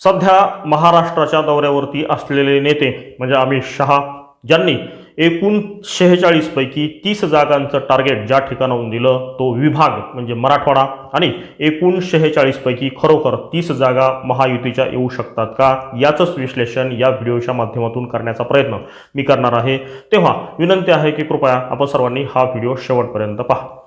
सध्या महाराष्ट्राच्या दौऱ्यावरती असलेले नेते म्हणजे अमित शहा ज्यांनी एकूण शेहेचाळीसपैकी तीस जागांचं टार्गेट ज्या ठिकाणाहून दिलं तो विभाग म्हणजे मराठवाडा आणि एकूण शेहेचाळीसपैकी खरोखर तीस जागा महायुतीच्या येऊ शकतात का? याचंच विश्लेषण या व्हिडिओच्या माध्यमातून करण्याचा प्रयत्न मी करणार आहे. तेव्हा विनंती आहे की कृपया आपण सर्वांनी हा व्हिडिओ शेवटपर्यंत पहा.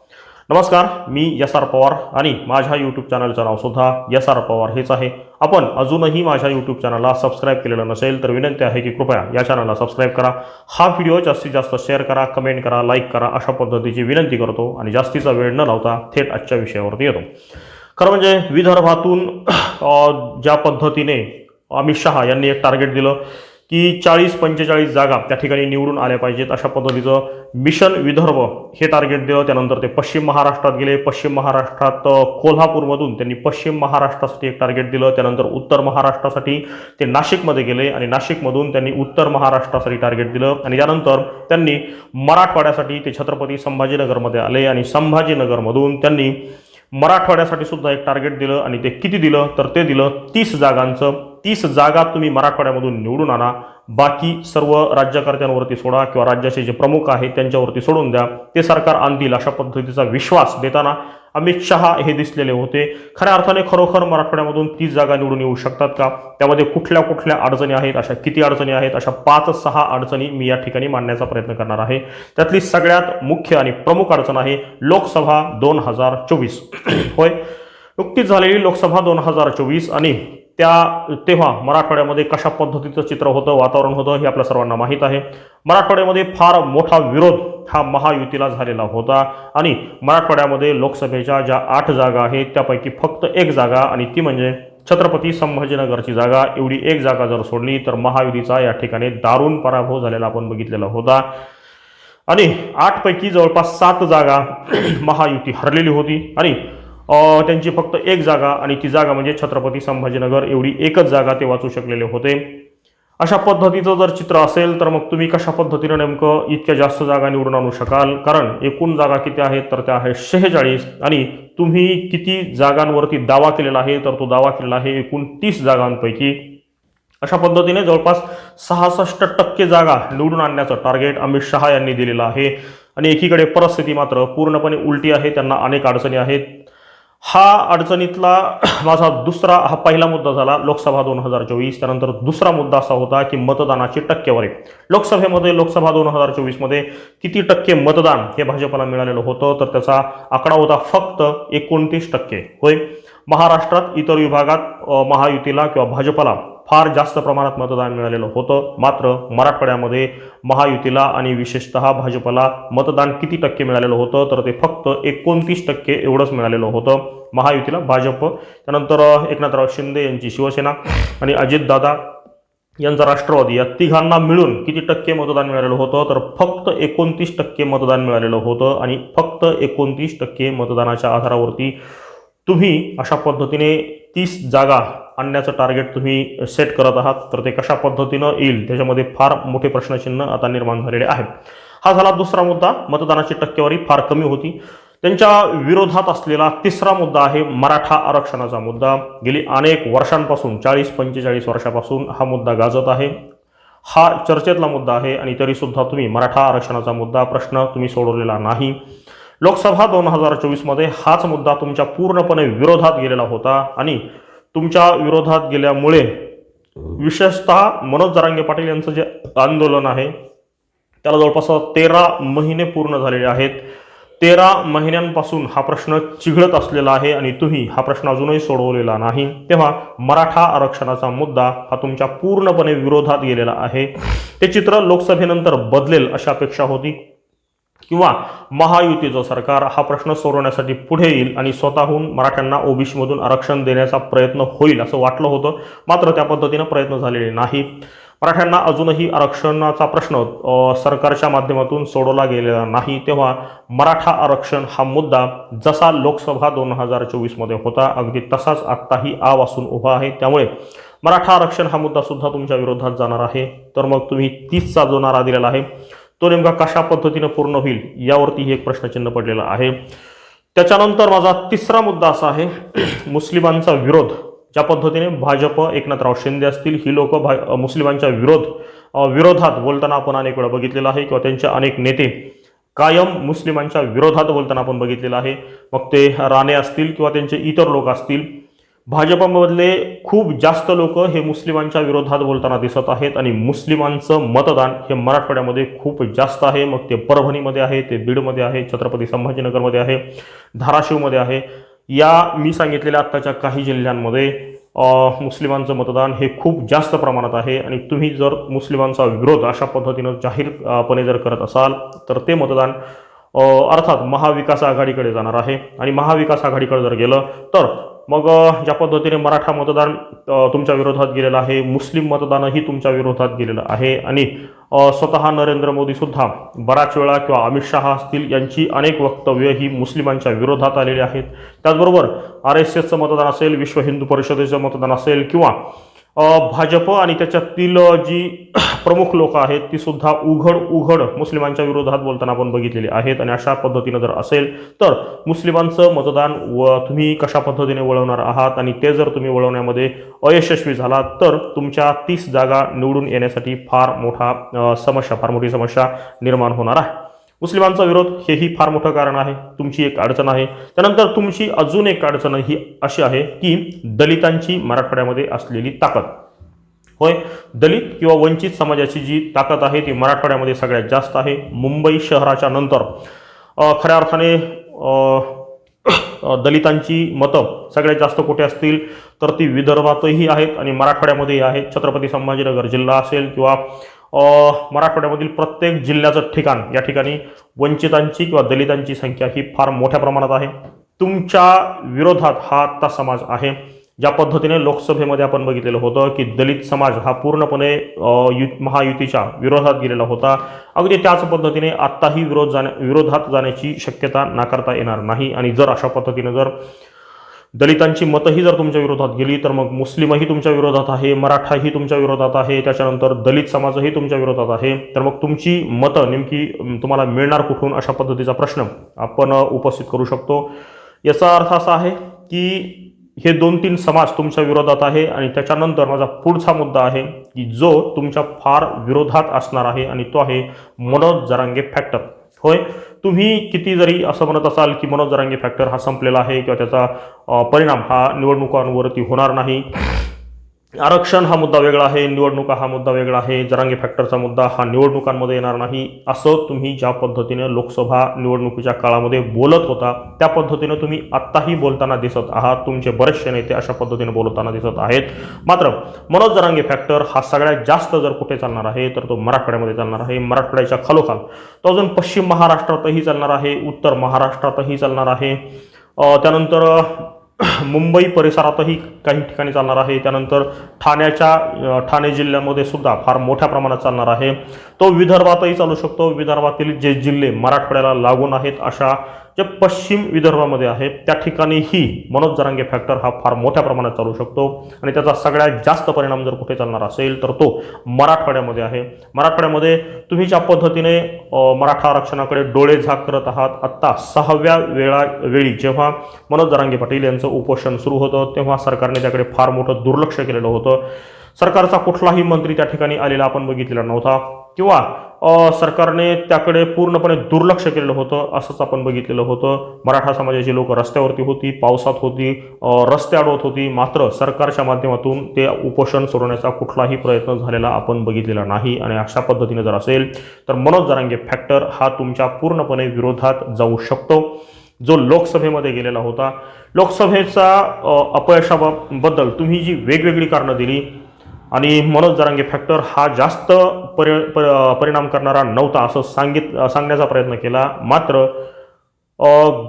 नमस्कार मी एस आर पवार आणि माझ्या यूट्यूब चॅनलचं नाव सुद्धा एस आर पवार हेच आहे. आपण अजूनही माझ्या यूट्यूब चॅनलला सबस्क्राईब केलेलं नसेल तर विनंती आहे की कृपया या चॅनलला सबस्क्राईब करा. हा व्हिडिओ जास्तीत जास्त शेअर करा कमेंट करा लाईक करा अशा पद्धतीची विनंती करतो आणि जास्तीचा वेळ न लावता थेट आजच्या विषयावरती येतो. खरं म्हणजे विदर्भातून ज्या पद्धतीने अमित शहा यांनी एक टार्गेट दिलं की चाळीस पंचेचाळीस जागा त्या ठिकाणी निवडून आल्या पाहिजेत. अशा पद्धतीचं मिशन विदर्भ हे टार्गेट दिलं त्यानंतर ते पश्चिम महाराष्ट्रात गेले. पश्चिम महाराष्ट्रात कोल्हापूरमधून त्यांनी पश्चिम महाराष्ट्रासाठी एक टार्गेट दिलं. त्यानंतर उत्तर महाराष्ट्रासाठी ते नाशिकमध्ये गेले आणि नाशिकमधून त्यांनी उत्तर महाराष्ट्रासाठी टार्गेट दिलं. आणि त्यानंतर त्यांनी मराठवाड्यासाठी ते छत्रपती संभाजीनगरमध्ये आले आणि संभाजीनगरमधून त्यांनी मराठवाड्यासाठी सुद्धा एक टार्गेट दिलं आणि ते किती दिलं? तर ते दिलं तीस जागांचं. तीस जागा तुम्ही मराठवाड्यामधून निवडून आणा. बाकी सर्व राज्यकर्त्यांवरती सोडा किंवा राज्याचे जे प्रमुख आहेत त्यांच्यावरती सोडून द्या. ते सरकार आणतील अशा पद्धतीचा विश्वास देताना अमित शहा हे दिसलेले होते. खऱ्या अर्थाने खरोखर मराठवाड्यामधून तीस जागा निवडून येऊ शकतात का? त्यामध्ये कुठल्या कुठल्या अडचणी आहेत? अशा किती अडचणी आहेत? अशा पाच सहा अडचणी मी या ठिकाणी मांडण्याचा प्रयत्न करणार आहे. त्यातली सगळ्यात मुख्य आणि प्रमुख अडचण आहे लोकसभा दोन हजार चोवीस. होय. नुकतीच झालेली लोकसभा दोन हजार चोवीस आणि त्या तेव्हा मराठवाड्यामध्ये कशा पद्धतीचं चित्र होतं वातावरण होतं हे आपल्या सर्वांना माहीत आहे. मराठवाड्यामध्ये फार मोठा विरोध हा महायुतीला झालेला होता आणि मराठवाड्यामध्ये लोकसभेच्या ज्या आठ जागा आहेत त्यापैकी फक्त एक जागा आणि ती म्हणजे छत्रपती संभाजीनगरची जागा. एवढी एक जागा जर सोडली तर महायुतीचा या ठिकाणी दारुण पराभव झालेला आपण बघितलेला होता. आणि आठपैकी जवळपास सात जागा महायुती हरलेली होती आणि त्यांची फक्त एक जागा आणि ती जागा म्हणजे छत्रपती संभाजीनगर. एवढी एकच जागा ते वाचू शकलेले होते. अशा पद्धतीचं जर चित्र असेल तर मग तुम्ही कशा पद्धतीनं नेमकं इतक्या जास्त जागा निवडून आणू शकाल? कारण एकूण जागा किती आहेत? तर त्या आहेत शेहेचाळीस. आणि तुम्ही किती जागांवरती दावा केलेला आहे? तर तो दावा केलेला आहे एकूण तीस जागांपैकी. अशा पद्धतीने जवळपास सहासष्ट टक्के जागा निवडून आणण्याचं टार्गेट अमित शहा यांनी दिलेलं आहे. आणि एकीकडे परिस्थिती मात्र पूर्णपणे उलटी आहे. त्यांना अनेक अडचणी आहेत. हा अडचणीतला माझा दुसरा हा पहिला मुद्दा झाला लोकसभा दोन हजार चोवीस. त्यानंतर दुसरा मुद्दा असा होता की मतदानाची टक्केवारी. लोकसभेमध्ये लोकसभा दोन हजार चोवीसमध्ये किती टक्के मतदान हे भाजपला मिळालेलं होतं? तर त्याचा आकडा होता फक्त एकोणतीस टक्के. होय? महाराष्ट्रात इतर विभागात महायुतीला किंवा भाजपला फार जास्त प्रमाणात मतदान मिळालेलं होतं. मात्र मराठवाड्यामध्ये महायुतीला आणि विशेषतः भाजपला मतदान किती टक्के मिळालेलं होतं तर ते फक्त एकोणतीस टक्के एवढंच मिळालेलं होतं. महायुतीला भाजप त्यानंतर एकनाथराव शिंदे यांची शिवसेना आणि अजितदादा यांचा राष्ट्रवादी या तिघांना मिळून किती टक्के मतदान मिळालेलं होतं तर फक्त एकोणतीस टक्के मतदान मिळालेलं होतं आणि फक्त एकोणतीस टक्के मतदानाच्या आधारावरती तुम्ही अशा पद्धतीने तीस जागा आणण्याचं टार्गेट तुम्ही सेट करत आहात तर ते कशा पद्धतीनं येईल त्याच्यामध्ये फार मोठे प्रश्नचिन्ह आता निर्माण झालेले आहे हा झाला दुसरा मुद्दा मतदानाची टक्केवारी फार कमी होती. त्यांच्या विरोधात असलेला तिसरा मुद्दा आहे मराठा आरक्षणाचा मुद्दा. गेली अनेक वर्षांपासून चाळीस पंचेचाळीस वर्षापासून हा मुद्दा गाजत आहे. हा चर्चेतला मुद्दा आहे आणि तरीसुद्धा तुम्ही मराठा आरक्षणाचा मुद्दा प्रश्न तुम्ही सोडवलेला नाही. लोकसभा दोन हजार चोवीसमध्ये हाच मुद्दा तुमच्या पूर्णपणे विरोधात गेलेला होता आणि तुमच्या विरोधात गेल्यामुळे विशेषतः मनोज जरांगे पाटील यांचं जे आंदोलन आहे त्याला जवळपास तेरा महिने पूर्ण झालेले आहेत. तेरा महिन्यांपासून हा प्रश्न चिघळत असलेला आहे आणि तुम्ही हा प्रश्न अजूनही सोडवलेला नाही. तेव्हा मराठा आरक्षणाचा मुद्दा हा तुमच्या पूर्णपणे विरोधात गेलेला आहे. ते चित्र लोकसभेनंतर बदलेल अशी अपेक्षा होती. किंवा महायुतीचं सरकार हा प्रश्न सोडवण्यासाठी पुढे येईल आणि स्वतःहून मराठ्यांना ओबीसीमधून आरक्षण देण्याचा प्रयत्न होईल असं वाटलं होतं. मात्र त्या पद्धतीनं प्रयत्न झालेले नाही. मराठ्यांना अजूनही आरक्षणाचा प्रश्न सरकारच्या माध्यमातून सोडवला गेलेला नाही. तेव्हा मराठा आरक्षण हा मुद्दा जसा लोकसभा दोन हजार चोवीसमध्ये होता अगदी तसाच आत्ताही आ वासून उभा आहे. त्यामुळे मराठा आरक्षण हा मुद्दा सुद्धा तुमच्या विरोधात जाणार आहे. तर मग तुम्ही तीसचा जो नारा दिलेला आहे तो नेमका कशा पद्धतीनं पूर्ण होईल यावरती एक प्रश्नचिन्ह पडलेलं आहे. त्याच्यानंतर माझा तिसरा मुद्दा असा आहे मुस्लिमांचा विरोध. ज्या पद्धतीने भाजप एकनाथराव शिंदे असतील ही लोक भा मुस्लिमांच्या विरोध विरोधात बोलताना आपण अनेक वेळा बघितलेलं आहे किंवा त्यांचे अनेक नेते कायम मुस्लिमांच्या विरोधात बोलताना आपण बघितलेलं आहे. मग ते राणे असतील किंवा त्यांचे इतर लोक असतील भाजपमधले खूप जास्त लोक हे मुस्लिमांच्या विरोधात बोलताना दिसत आहेत आणि मुस्लिमांचं मतदान हे मराठवाड्यामध्ये खूप जास्त आहे. मग ते परभणीमध्ये आहे ते बीडमध्ये आहे छत्रपती संभाजीनगरमध्ये आहे धाराशिवमध्ये आहे. या मी सांगितलेल्या आत्ताच्या काही जिल्ह्यांमध्ये मुस्लिमांचं मतदान हे खूप जास्त प्रमाणात आहे आणि तुम्ही जर मुस्लिमांचा विरोध अशा पद्धतीनं जाहीरपणे जर करत असाल तर ते मतदान अर्थात महाविकास आघाडीकडे जाणार आहे. आणि महाविकास आघाडीकडे जर गेलं तर मग ज्या पद्धतीने मराठा मतदान तुमच्या विरोधात गेलेलं आहे मुस्लिम मतदानही तुमच्या विरोधात गेलेलं आहे आणि स्वतः नरेंद्र मोदीसुद्धा बराच बऱ्याच वेळा किंवा अमित शहा असतील यांची अनेक वक्तव्य ही मुस्लिमांच्या विरोधात आलेली आहेत. त्याचबरोबर आर एस एसचं मतदान असेल विश्व हिंदू परिषदेचं मतदान असेल किंवा भाजप आणि त्याच्यातील जी प्रमुख लोक आहेत ती सुद्धा उघड उघड मुस्लिमांच्या विरोधात बोलताना आपण बघितलेली आहेत. आणि अशा पद्धतीनं जर असेल तर मुस्लिमांचं मतदान व तुम्ही कशा पद्धतीने वळवणार आहात? आणि ते जर तुम्ही वळवण्यामध्ये अयशस्वी झालात तर तुमच्या तीस जागा निवडून येण्यासाठी फार मोठा समस्या फार मोठी समस्या निर्माण होणार आहे. मुस्लिमांचा विरोध हेही फार मोठं कारण आहे. तुमची एक अडचण आहे. त्यानंतर तुमची अजून एक अडचण ही अशी आहे की दलितांची मराठवाड्यामध्ये असलेली ताकद. होय दलित किंवा वंचित समाजाची जी ताकद आहे ती मराठवाड्यामध्ये सगळ्यात जास्त आहे. मुंबई शहराच्या नंतर खऱ्या अर्थाने दलितांची मतं सगळ्यात जास्त कुठे असतील? तर ती विदर्भातही आहेत आणि मराठवाड्यामध्येही आहेत. छत्रपती संभाजीनगर जिल्हा असेल किंवा मराठवाड्यामधील प्रत्येक जिल्ह्याचं ठिकाण या ठिकाणी वंचितांची किंवा दलितांची संख्या ही फार मोठ्या प्रमाणात आहे. तुमच्या विरोधात हा आत्ता समाज आहे. ज्या पद्धतीने लोकसभेमध्ये आपण बघितलेलं होतं की दलित समाज हा पूर्णपणे यु महायुतीच्या विरोधात गेलेला होता. अगदी त्याच पद्धतीने आत्ताही विरोध जाण्या विरोधात जाण्याची शक्यता नाकारता येणार नाही. आणि जर अशा पद्धतीने जर दलितांची मतंही जर तुमच्या विरोधात गेली तर मग मुस्लिमही तुमच्या विरोधात आहे मराठाही तुमच्या विरोधात आहे त्याच्यानंतर दलित समाजही तुमच्या विरोधात आहे. तर मग तुमची मतं नेमकी तुम्हाला मिळणार कुठून अशा पद्धतीचा प्रश्न आपण उपस्थित करू शकतो. याचा अर्थ असा आहे की हे दोन तीन समाज तुमच्या विरोधात आहे आणि त्याच्यानंतर माझा पुढचा मुद्दा आहे की जो तुमच्या फार विरोधात असणार आहे आणि तो आहे मनोज जरांगे फॅक्टर. होय. तुम्ही किती जरी असं म्हणत असाल की मनोज जरांगे फॅक्टर हा संपलेला आहे किंवा त्याचा परिणाम हा निवडणुकांवरती होणार नाही. आरक्षण हा मुद्दा वेगळा आहे निवडणुका हा मुद्दा वेगळा आहे जरांगी फॅक्टरचा मुद्दा हा निवडणुकांमध्ये येणार नाही. असं तुम्ही ज्या पद्धतीने लोकसभा निवडणुकीच्या काळामध्ये बोलत होता त्या पद्धतीने तुम्ही आत्ताही बोलताना दिसत आहात. तुमचे बरेचसे नेते अशा पद्धतीने बोलताना दिसत आहेत. मात्र मनोज जरांगे फॅक्टर हा सगळ्यात जास्त जर कुठे चालणार आहे तर तो मराठवाड्यामध्ये चालणार आहे. मराठवाड्याच्या खालोखाल तो अजून पश्चिम महाराष्ट्रातही चालणार आहे उत्तर महाराष्ट्रातही चालणार आहे. त्यानंतर मुंबई परिसरातही काही ठिकाणी चालणार आहे. त्यानंतर ठाण्याच्या ठाणे जिल्ह्यामध्ये सुद्धा फार मोठ्या प्रमाणात चालणार आहे. तो विदर्भातही चालू शकतो. विदर्भातील जे जिल्हे मराठवाड्याला लागून आहेत अशा जे पश्चिम विदर्भामध्ये आहे त्या ठिकाणीही मनोज जरांगे फॅक्टर हा फार मोठ्या प्रमाणात चालू शकतो. आणि त्याचा सगळ्यात जास्त परिणाम जर कुठे चालणार असेल तर तो मराठवाड्यामध्ये आहे. मराठवाड्यामध्ये तुम्ही ज्या पद्धतीने मराठा आरक्षणाकडे डोळे झाक करत आहात आत्ता सहाव्या वेळा वेळी जेव्हा मनोज जरांगे पाटील यांचं उपोषण सुरू होतं तेव्हा सरकारने त्याकडे फार मोठं दुर्लक्ष केलेलं होतं. सरकारचा कुठलाही मंत्री त्या ठिकाणी आलेला आपण बघितलेला नव्हता. किंवा सरकारने त्याकडे पूर्णपणे दुर्लक्ष केलेलं होतं असंच आपण बघितलेलं होतं. मराठा समाजाची लोक रस्त्यावरती होती पावसात होती रस्ते अडवत होती. मात्र सरकारच्या माध्यमातून ते उपोषण सोडवण्याचा कुठलाही प्रयत्न झालेला आपण बघितलेला नाही. आणि अशा पद्धतीने जर असेल तर मनोज जरांगे फॅक्टर हा तुमच्या पूर्णपणे विरोधात जाऊ शकतो. जो लोकसभेमध्ये गेलेला होता. लोकसभेचा अपयशाबद्दल तुम्ही जी वेगवेगळी कारणं दिली आणि मनोज जरांगे फॅक्टर हा जास्त परि पर परिणाम करणारा नव्हता असं सांगित सांगण्याचा प्रयत्न केला. मात्र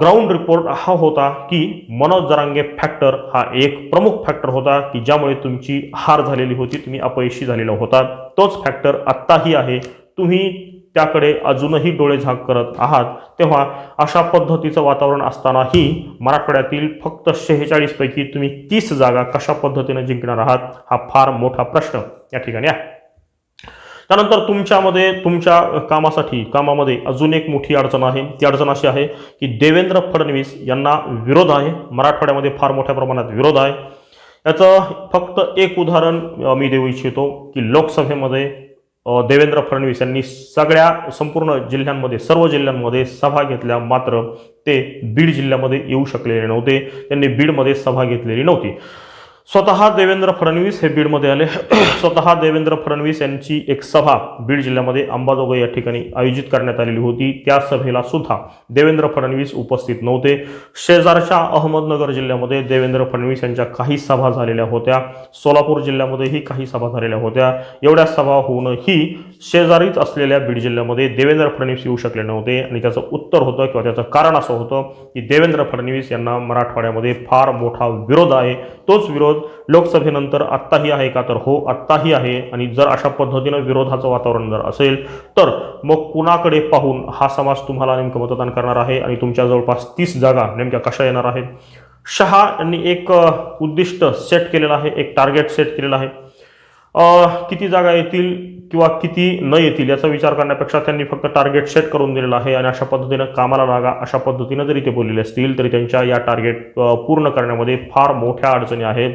ग्राउंड रिपोर्ट हा होता की मनोज जरांगे फॅक्टर हा एक प्रमुख फॅक्टर होता की ज्यामुळे तुमची हार झालेली होती तुम्ही अपयशी झालेला होता. तोच फॅक्टर आत्ताही आहे. तुम्ही त्याकडे अजूनही डोळे झाक करत आहात तेव्हा अशा पद्धतीचं वातावरण असतानाही मराठवाड्यातील फक्त शेहेचाळीसपैकी तुम्ही तीस जागा कशा पद्धतीने जिंकणार आहात हा फार मोठा प्रश्न या ठिकाणी आहे. त्यानंतर तुमच्यामध्ये तुमच्या कामासाठी कामामध्ये अजून एक मोठी अडचण आहे. ती अडचण अशी आहे की देवेंद्र फडणवीस यांना विरोध आहे. मराठवाड्यामध्ये फार मोठ्या प्रमाणात विरोध आहे. याचं फक्त एक उदाहरण मी देऊ इच्छितो की लोकसभेमध्ये देवेंद्र फडणवीस यांनी सगळ्या संपूर्ण जिल्ह्यांमध्ये सर्व जिल्ह्यांमध्ये सभा घेतल्या. मात्र ते बीड जिल्ह्यामध्ये येऊ शकलेले नव्हते. त्यांनी बीडमध्ये सभा घेतलेली नव्हती. स्वतः देवेंद्र फडणवीस हे बीडमध्ये आले. स्वतः देवेंद्र फडणवीस यांची एक सभा बीड जिल्ह्यामध्ये अंबाजोगाई या ठिकाणी आयोजित करण्यात आलेली होती. त्या सभेला सुद्धा देवेंद्र फडणवीस उपस्थित नव्हते. शेजारच्या अहमदनगर जिल्ह्यामध्ये देवेंद्र फडणवीस यांच्या काही सभा झालेल्या होत्या. सोलापूर जिल्ह्यामध्येही काही सभा झालेल्या होत्या. एवढ्या सभा होऊनही शेजारीच असलेल्या बीड जिल्ह्यामध्ये देवेंद्र फडणवीस येऊ शकले नव्हते आणि त्याचं उत्तर होतं किंवा त्याचं कारण असं होतं की देवेंद्र फडणवीस यांना मराठवाड्यामध्ये फार मोठा विरोध आहे. तोच विरोध लोकसभेनंतर आत्ताही आहे का? तर हो आत्ताही आहे. आणि जर अशा पद्धतीनं विरोधाचं वातावरण जर असेल तर मग कुणाकडे पाहून हा समाज तुम्हाला नेमकं मतदान करणार आहे? आणि तुमच्या जवळपास तीस जागा नेमक्या कशा येणार आहेत? शहा यांनी एक उद्दिष्ट सेट केलेलं आहे एक टार्गेट सेट केलेलं आहे. किती जागा येतील? किंवा किती न येतील याचा विचार करण्यापेक्षा त्यांनी फक्त टार्गेट सेट करून दिलेलं आहे आणि अशा पद्धतीनं कामाला लागा अशा पद्धतीनं जरी ते बोललेले असतील तरी त्यांच्या या टार्गेट पूर्ण करण्यामध्ये फार मोठ्या अडचणी आहेत.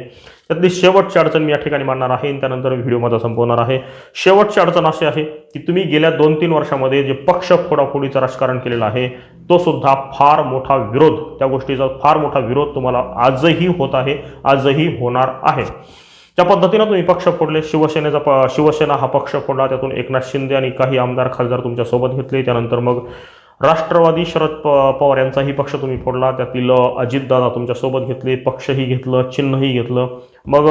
त्यातली शेवटची अडचण मी या ठिकाणी मांडणार आहे आणि त्यानंतर व्हिडिओ माझा संपवणार आहे. शेवटची अडचण अशी आहे की तुम्ही गेल्या दोन तीन वर्षामध्ये जे पक्ष फोडाफोडीचं राजकारण केलेलं आहे तो सुद्धा फार मोठा विरोध त्या गोष्टीचा फार मोठा विरोध तुम्हाला आजही होत आहे आजही होणार आहे. ज्या पद्धतीनं तुम्ही पक्ष फोडले शिवसेनेचा प शिवसेना हा पक्ष फोडला त्यातून एकनाथ शिंदे आणि काही आमदार खासदार तुमच्यासोबत घेतले. त्यानंतर मग राष्ट्रवादी शरद प पवार यांचाही पक्ष तुम्ही फोडला. त्यातील अजितदादा तुमच्यासोबत घेतले पक्षही घेतलं चिन्हही घेतलं. मग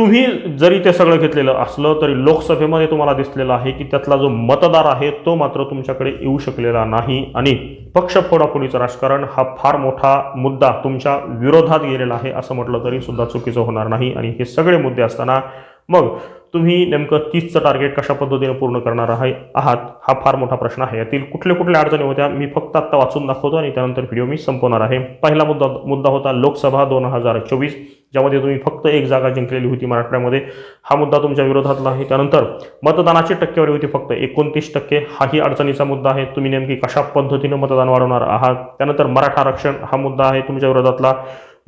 तुम्ही जरी ते सगळं घेतलेलं असलं तरी लोकसभेमध्ये तुम्हाला दिसलेलं आहे की त्यातला जो मतदार आहे तो मात्र तुमच्याकडे येऊ शकलेला नाही. आणि पक्ष फोडाफोडीचं राजकारण हा फार मोठा मुद्दा तुमच्या विरोधात गेलेला आहे असं म्हटलं तरी सुद्धा चुकीचं होणार नाही. आणि हे सगळे मुद्दे असताना मग तुम्ही नेमकं तीसचं टार्गेट कशा पद्धतीने पूर्ण करणार आहे? आहात हा फार मोठा प्रश्न आहे. यातील कुठल्या कुठल्या अडचणी होत्या मी फक्त आत्ता वाचून दाखवतो आणि त्यानंतर व्हिडिओ मी संपवणार आहे. पहिला मुद्दा मुद्दा होता लोकसभा दोन हजार चोवीस ज्यामध्ये तुम्ही फक्त एक जागा जिंकलेली होती मराठवाड्यामध्ये हा मुद्दा तुमच्या विरोधातला आहे. त्यानंतर मतदानाची टक्केवारी होती फक्त एकोणतीस टक्के. हाही अडचणीचा मुद्दा आहे. तुम्ही नेमकी कशा पद्धतीनं मतदान वाढवणार आहात? त्यानंतर मराठा आरक्षण हा मुद्दा आहे तुमच्या विरोधातला.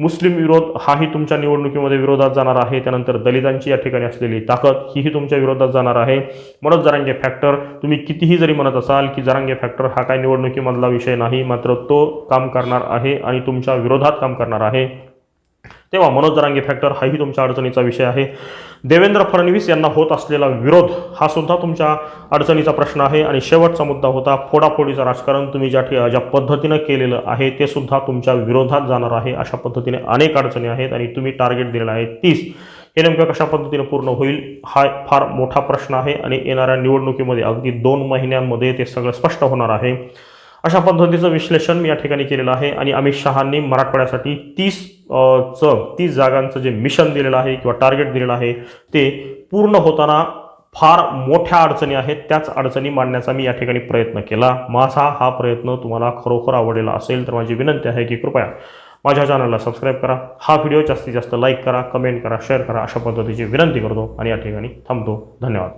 मुस्लिम विरोध हाही तुमच्या निवडणुकीमध्ये विरोधात जाणार आहे. त्यानंतर दलितांची या ठिकाणी असलेली ताकद हीही तुमच्या विरोधात जाणार आहे. मनोज जरांगे फॅक्टर तुम्ही कितीही जरी म्हणत असाल की जरांगे फॅक्टर हा काय निवडणुकीमधला विषय नाही मात्र तो काम करणार आहे आणि तुमच्या विरोधात काम करणार आहे. तेव्हा मनोज जरांगे फॅक्टर हाही तुमच्या अडचणीचा विषय आहे. देवेंद्र फडणवीस यांना होत असलेला विरोध हा सुद्धा तुमच्या अडचणीचा प्रश्न आहे. आणि शेवटचा मुद्दा होता फोडाफोडीचं राजकारण तुम्ही ज्या ठि- ज्या पद्धतीनं केलेलं आहे ते सुद्धा तुमच्या विरोधात जाणार आहे. अशा पद्धतीने अनेक अडचणी आहेत आणि तुम्ही टार्गेट दिलेलं आहे. तीस हे नेमकं कशा पद्धतीने पूर्ण होईल हा फार मोठा प्रश्न आहे. आणि येणाऱ्या निवडणुकीमध्ये अगदी दोन महिन्यांमध्ये ते सगळं स्पष्ट होणार आहे. अशा पद्धतीचं विश्लेषण मी या ठिकाणी केलेलं आहे आणि अमित शहांनी मराठवाड्यासाठी तीस च तीस जागांचं जे मिशन दिलेलं आहे किंवा टार्गेट दिलेलं आहे ते पूर्ण होताना फार मोठ्या अडचणी आहेत. त्याच अडचणी मांडण्याचा मी या ठिकाणी प्रयत्न केला. माझा हा प्रयत्न तुम्हाला खरोखर आवडलेला असेल तर माझी विनंती आहे की कृपया माझ्या चॅनलला सबस्क्राईब करा. हा व्हिडिओ जास्तीत जास्त लाईक करा कमेंट करा शेअर करा अशा पद्धतीची विनंती करतो आणि या ठिकाणी थांबतो. धन्यवाद.